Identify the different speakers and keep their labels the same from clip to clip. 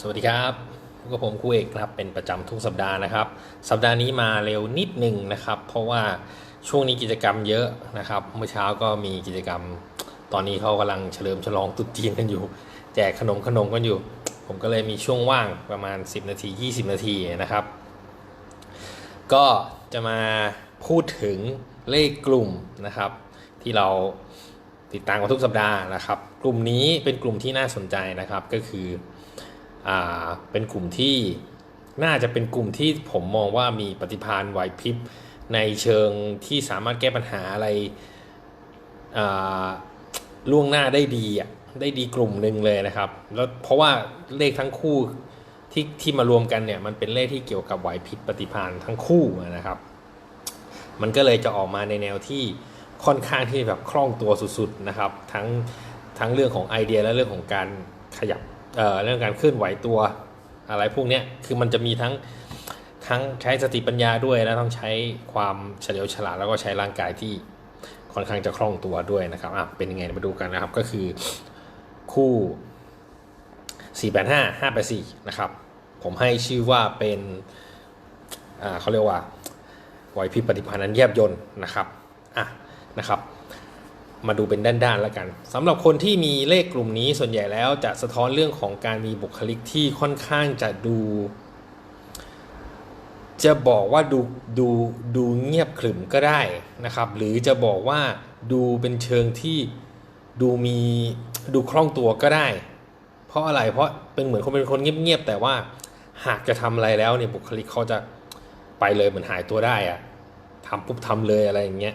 Speaker 1: สวัสดีครับกับผมครูเอกนะครับเป็นประจำทุกสัปดาห์นะครับ สัปดาห์นี้มาเร็วนิดหนึ่งนะครับ เพราะว่าช่วงนี้กิจกรรมเยอะนะครับ เมื่อเช้าก็มีกิจกรรม ตอนนี้เขากำลังเฉลิมฉลองตรุษจีนกันอยู่ แจกขนมขนมกันอยู่ ผมก็เลยมีช่วงว่างประมาณ 10 นาที 20 นาทีนะครับ ก็จะมาพูดถึงเลขกลุ่มนะครับ ที่เราติดตามกันทุกสัปดาห์นะครับ กลุ่มนี้เป็นกลุ่มที่น่าสนใจนะครับก็คือ เป็นกลุ่มที่น่าจะเป็นกลุ่มที่ผมมองว่ามีปฏิภาณไหวพริบในเชิงที่สามารถแก้ปัญหาอะไรล่วงหน้าได้ดีอะได้ดีกลุ่มหนึ่งเลยนะครับ แล้วเพราะว่าเลขทั้งคู่ที่ที่มารวมกันเนี่ยมันเป็นเลขที่เกี่ยวกับไหวพริบปฏิภาณทั้งคู่นะครับ มันก็เลยจะออกมาในแนวที่ค่อนข้างที่แบบคล่องตัวสุดๆนะครับ ทั้งทั้งเรื่องของไอเดียและเรื่องของการขยับ เเรื่องการเคลื่อนไหวตัวอะไรพวกเนี้ยคือมันจะมีทั้งทั้งใช้สติปัญญาด้วยแล้วต้องใช้ความเฉลียวฉลาดแล้วก็ใช้ร่างกายที่ค่อนข้างจะคล่องตัวด้วยนะครับอะเป็นยังไงมาดูกันนะครับก็คือคู่ 485 584 นะครับ ผมให้ชื่อว่าเป็นอ่าเขาเรียกว่าไหวพริบปฏิภาณนั้นแยบยนต์นะครับอะนะครับ มาดูเป็นด้านๆแล้วกันสำหรับคนที่มีเลขกลุ่มนี้ส่วนใหญ่แล้วจะสะท้อนเรื่องของการมีบุคลิกที่ค่อนข้างจะดู จะบอกว่าดูดูดูเงียบขรึมก็ได้นะครับ หรือจะบอกว่าดูเป็นเชิงที่ดูมีดูคล่องตัวก็ได้ เพราะอะไรเพราะเป็นเหมือนคนเป็นคนเงียบๆแต่ว่าหากจะทำอะไรแล้วเนี่ยบุคลิกเขาจะไปเลยเหมือนหายตัวได้อะทำปุ๊บทำเลยอะไรอย่างเงี้ย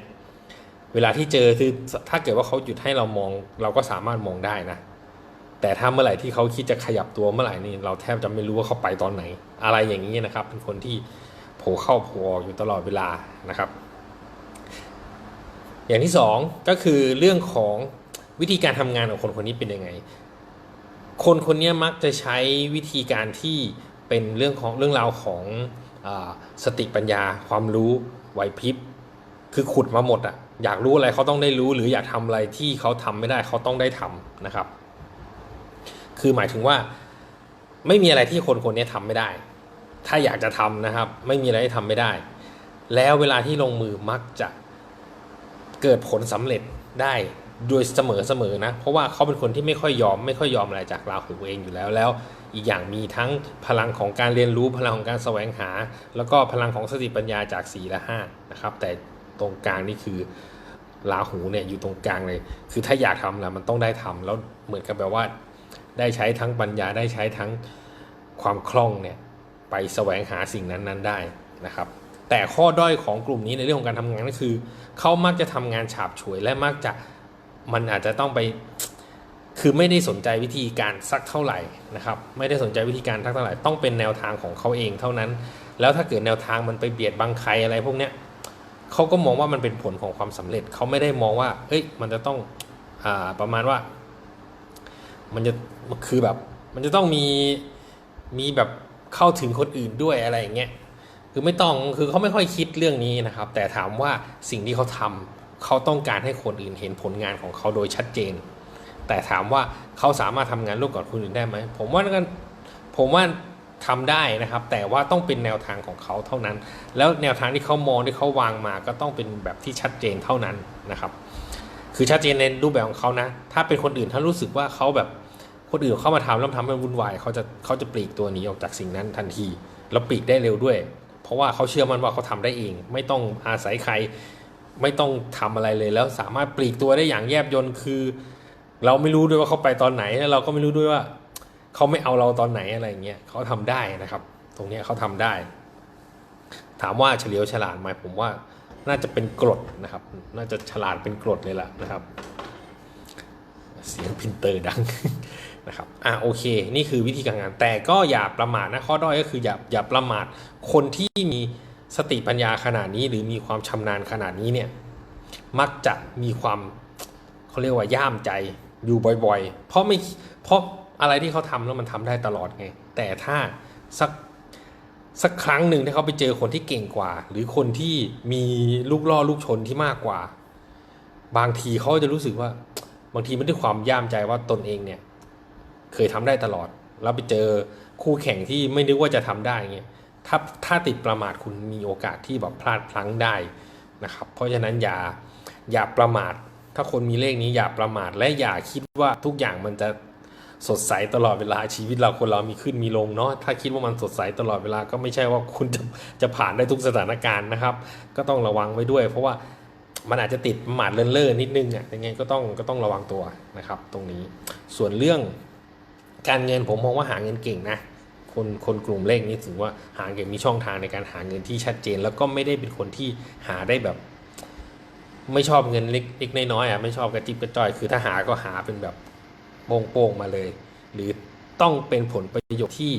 Speaker 1: เวลาที่เจอคือถ้าเกิดว่าเขาหยุดให้เรามอง เราก็สามารถมองได้นะ แต่ถ้าเมื่อไหร่ที่เขาคิดจะขยับตัวเมื่อไหร่นี่เราแทบจะไม่รู้ว่าเขาไปตอนไหน อะไรอย่างนี้นะครับ เป็นคนที่โผล่เข้าโผล่ออกอยู่ตลอดเวลานะครับ อย่างที่สองก็คือเรื่องของวิธีการทำงานของคนคนนี้เป็นยังไง คนคนนี้มักจะใช้วิธีการที่เป็นเรื่องของเรื่องราวของอสติปัญญา ความรู้ไหวพริบ คือขุดมาหมดอะอยากรู้อะไรเขาต้องได้รู้ หรืออยากทำอะไรที่เขาทำไม่ได้เขาต้องได้ทำนะครับ คือหมายถึงว่า ไม่มีอะไรที่คนคนนี้ทำไม่ได้ ถ้าอยากจะทำนะครับ ไม่มีอะไรที่ทำไม่ได้ แล้วเวลาที่ลงมือมักจะเกิดผลสำเร็จได้โดยเสมอเสมอนะ เพราะว่าเขาเป็นคนที่ไม่ค่อยยอม ไม่ค่อยยอมอะไรจากราหูเองอยู่แล้วแล้ว อีกอย่างมีทั้งพลังของการเรียนรู้พลังของการแสวงหา แล้วก็พลังของสติปัญญาจากสีและห้านะครับแต่ ตรงกลางนี่คือราหูเนี่ยอยู่ตรงกลางเลย คือถ้าอยากทำแล้วมันต้องได้ทำแล้วเหมือนกับแบบว่า ได้ใช้ทั้งปัญญาได้ใช้ทั้งความคล่องเนี่ยไปแสวงหาสิ่งนั้น ๆ ได้นะครับ แต่ข้อด้อยของกลุ่มนี้ในเรื่องของการทำงานก็คือเขามักจะทำงานฉาบฉวยและมักจะมันอาจจะต้องไปคือไม่ได้สนใจวิธีการสักเท่าไหร่นะครับ ไม่ได้สนใจวิธีการสักเท่าไหร่ต้องเป็นแนวทางของเขาเองเท่านั้น แล้วถ้าเกิดแนวทางมันไปเบียดบังใครอะไรพวกเนี้ย เขาก็มองว่ามันเป็นผลของความสำเร็จเขาไม่ได้มองว่า เอ้ย มันจะต้องอ่าประมาณว่า มันจะคือแบบ มันจะต้องมีมีแบบเข้าถึงคนอื่นด้วยอะไรอย่างเงี้ยคือไม่ต้องคือเขาไม่ค่อยคิดเรื่องนี้นะครับ แต่ถามว่าสิ่งที่เขาทำเขาต้องการให้คนอื่นเห็นผลงานของเขาโดยชัดเจน แต่ถามว่าเขาสามารถทำงานร่วมกับคนอื่นได้ไหมผมว่ากันผมว่า ทำได้นะครับ แต่ว่าต้องเป็นแนวทางของเขาเท่านั้น แล้วแนวทางที่เขามองที่เขาวางมาก็ต้องเป็นแบบที่ชัดเจนเท่านั้นนะครับ คือชัดเจนในรูปแบบของเขานะ ถ้าเป็นคนอื่นถ้ารู้สึกว่าเขาแบบคนอื่นเข้ามาทำแล้วทำให้วุ่นวายเขาจะเขาจะปลีกตัวหนีออกจากสิ่งนั้นทันที แล้วปลีกได้เร็วด้วย เพราะว่าเขาเชื่อมั่นว่าเขาทำได้เอง ไม่ต้องอาศัยใคร ไม่ต้องทำอะไรเลย แล้วสามารถปลีกตัวได้อย่างแยบยลคือ เราไม่รู้ด้วยว่าเขาไปตอนไหนแล้วเราก็ไม่รู้ด้วยว่า เขาไม่เอาเราตอนไหนอะไรเงี้ยเขาทำได้นะครับ ตรงเนี้ยเขาทำได้ ถามว่าเฉลียวฉลาดไหมผมว่าน่าจะเป็นกรดนะครับ น่าจะฉลาดเป็นกรดเลยล่ะนะครับ เสียงพินเตอร์ดังนะครับอะโอเค นี่คือวิธีการงาน แต่ก็อย่าประมาทนะข้อด้อยก็คืออย่าอย่าประมาทคนที่มีสติปัญญาขนาดนี้ หรือมีความชำนาญขนาดนี้เนี่ยมักจะมีความเขาเรียกว่าย่ามใจอยู่บ่อย ๆ เพราะไม่เพราะ อะไรที่เขาทำแล้วมันทำได้ตลอดไง แต่ถ้าสักสักครั้งหนึ่งที่เขาไปเจอคนที่เก่งกว่า หรือคนที่มีลูกล่อลูกชนที่มากกว่า บางทีเขาจะรู้สึกว่า บางทีไม่ได้วยความย่ามใจว่าตนเองเนี่ย เคยทำได้ตลอด แล้วไปเจอคู่แข่งที่ไม่นึกว่าจะทำได้เงี้ยถ้าถ้าติดประมาทคุณมีโอกาสที่แบบพลาดพลั้งได้นะครับ เพราะฉะนั้นอย่าอย่าประมาท ถ้าคนมีเลขนี้อย่าประมาทและอย่าคิดว่าทุกอย่างมันจะ สดใสตลอดเวลาชีวิตเราคนเรามีขึ้นมีลงเนาะถ้าคิดว่ามันสดใสตลอดเวลาก็ไม่ใช่ว่าคุณจะจะผ่านได้ทุกสถานการณ์นะครับ ก็ต้องระวังไว้ด้วย เพราะว่ามันอาจจะติดประมาทเลินเล่อนิดนึงอะยังไงก็ต้องก็ต้องระวังตัวนะครับ ตรงนี้ส่วนเรื่องการเงินผมมองว่าหาเงินเก่งนะคนคนกลุ่มเลขนี้ถือว่าหาเงินมีช่องทางในการหาเงินที่ชัดเจน แล้วก็ไม่ได้เป็นคนที่หาได้แบบ ไม่ชอบเงินเล็กเล็กน้อยๆอะไม่ชอบกระจิบกระจอยคือถ้าหาก็หาเป็นแบบ โป่งๆมาเลย หรือต้องเป็นผลประโยชน์ที่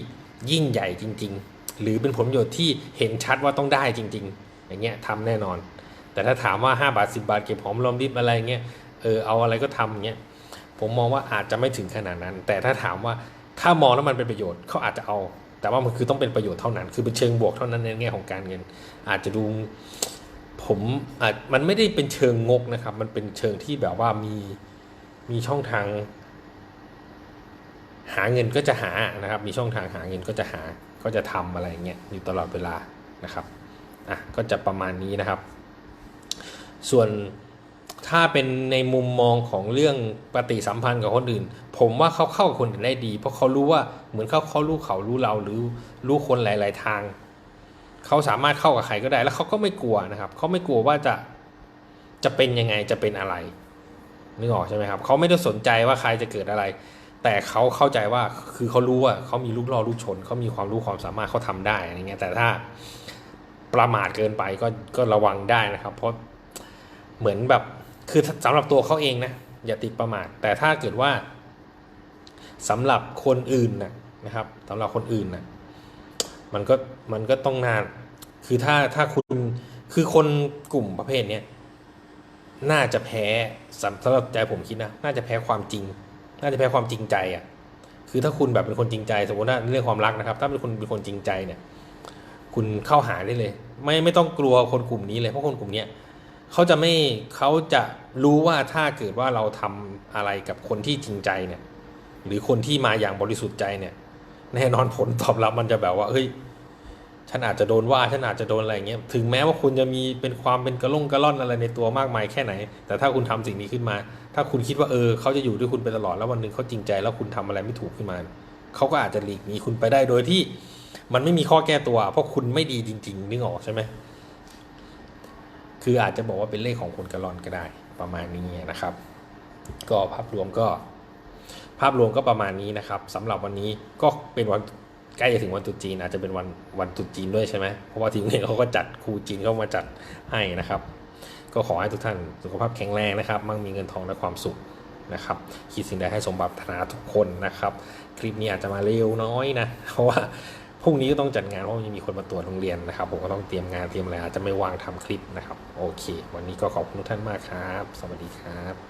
Speaker 1: ยิ่งใหญ่จริง ๆ หรือเป็นผลประโยชน์ที่เห็นชัดว่าต้องได้จริง ๆ อย่างเงี้ยทำแน่นอน แต่ถ้าถามว่า 5 บาท 10 บาทเก็บหอมรอมริบอะไรเงี้ยเออเอาอะไรก็ทำอย่างเงี้ยผมมองว่าอาจจะไม่ถึงขนาดนั้น แต่ถ้าถามว่าถ้ามองแล้วมันเป็นประโยชน์เขาอาจจะเอา แต่ว่ามันคือต้องเป็นประโยชน์เท่านั้น คือเป็นเชิงบวกเท่านั้นในแง่ของการเงิน อาจจะดูผมอาจมันไม่ได้เป็นเชิงงกนะครับ มันเป็นเชิงที่แบบว่ามีมีช่องทาง หาเงินก็จะหานะครับ มีช่องทางหาเงินก็จะหาก็จะทำอะไรเงี้ยอยู่ตลอดเวลานะครับอะก็จะประมาณนี้นะครับ ส่วนถ้าเป็นในมุมมองของเรื่องปฏิสัมพันธ์กับคนอื่น ผมว่าเขาเข้ากับคนอื่นได้ดี เพราะเขารู้ว่าเหมือนเขาเขารู้เขารู้เราหรือรู้คนหลาย ๆ ทาง เขาสามารถเข้ากับใครก็ได้ แล้วเขาก็ไม่กลัวนะครับเขาไม่กลัวว่าจะจะเป็นยังไงจะเป็นอะไรนึกออกใช่ไหมครับเขาไม่ได้สนใจว่าใครจะเกิดอะไร แต่เขาเข้าใจว่าคือเขารู้ว่าเขามีลูกล่อลูกชนเขามีความรู้ความสามารถเขาทำได้อะไรเงี้ยแต่ถ้าประมาทเกินไปก็ก็ระวังได้นะครับ เพราะเหมือนแบบคือสำหรับตัวเขาเองนะอย่าติดประมาทแต่ถ้าเกิดว่าสำหรับคนอื่นนะนะครับสำหรับคนอื่นนะมันก็มันก็ต้องนาน คือถ้าถ้าคุณคือคนกลุ่มประเภทเนี้ยน่าจะแพ้สำสำหรับใจผมคิดนะ น่าจะแพ้ความจริง น่าจะแพ้ความจริงใจอะคือถ้าคุณแบบเป็นคนจริงใจ สมมติว่าเรื่องความรักนะครับ ถ้าเป็นคนเป็นคนจริงใจเนี่ย คุณเข้าหาได้เลย ไม่ไม่ต้องกลัวคนกลุ่มนี้เลยเพราะคนกลุ่มเนี้ยเขาจะไม่เขาจะรู้ว่าถ้าเกิดว่าเราทำอะไรกับคนที่จริงใจเนี่ย หรือคนที่มาอย่างบริสุทธิ์ใจเนี่ย แน่นอนผลตอบรับมันจะแบบว่าเฮ้ย ฉันอาจจะโดนว่าฉันอาจจะโดนอะไรอย่างเงี้ยถึงแม้ว่าคุณจะมีเป็นความเป็นกระล่งกระล่อนอะไรในตัวมากมายแค่ไหน แต่ถ้าคุณทำสิ่งนี้ขึ้นมา ถ้าคุณคิดว่าเออเขาจะอยู่ด้วยคุณไปตลอดแล้ววันหนึ่งเขาจริงใจแล้วคุณทำอะไรไม่ถูกขึ้นมาเขาก็อาจจะหลีกหนีคุณไปได้โดยที่มันไม่มีข้อแก้ตัว เพราะคุณไม่ดีจริง ๆ นึกออกใช่ไหมคืออาจจะบอกว่าเป็นเลขของคนกระลอนก็ได้ประมาณนี้นะครับ ก็ภาพรวมก็ ภาพรวมก็ประมาณนี้นะครับสำหรับวันนี้ก็เป็นวัน ใกล้จะถึงวันตุจีนอาจจะเป็นวันวันตุจีนด้วยใช่ไหมเพราะว่าทีมนี้เขาก็จัดครูจีนเข้ามาจัดให้นะครับ ก็ขอให้ทุกท่านสุขภาพแข็งแรงนะครับ มั่งมีเงินทองและความสุขนะครับคิดสิ่งใดให้สมบัติธนาทุกคนนะครับ คลิปนี้อาจจะมาเร็วน้อยนะ เพราะว่าพรุ่งนี้ก็ต้องจัดงานเพราะมันมีคนมาตรวจโรงเรียนนะครับ ผมก็ต้องเตรียมงานเตรียมอะไรอาจจะไม่วางทำคลิปนะครับ โอเค วันนี้ก็ขอบคุณทุกท่านมากครับ สวัสดีครับ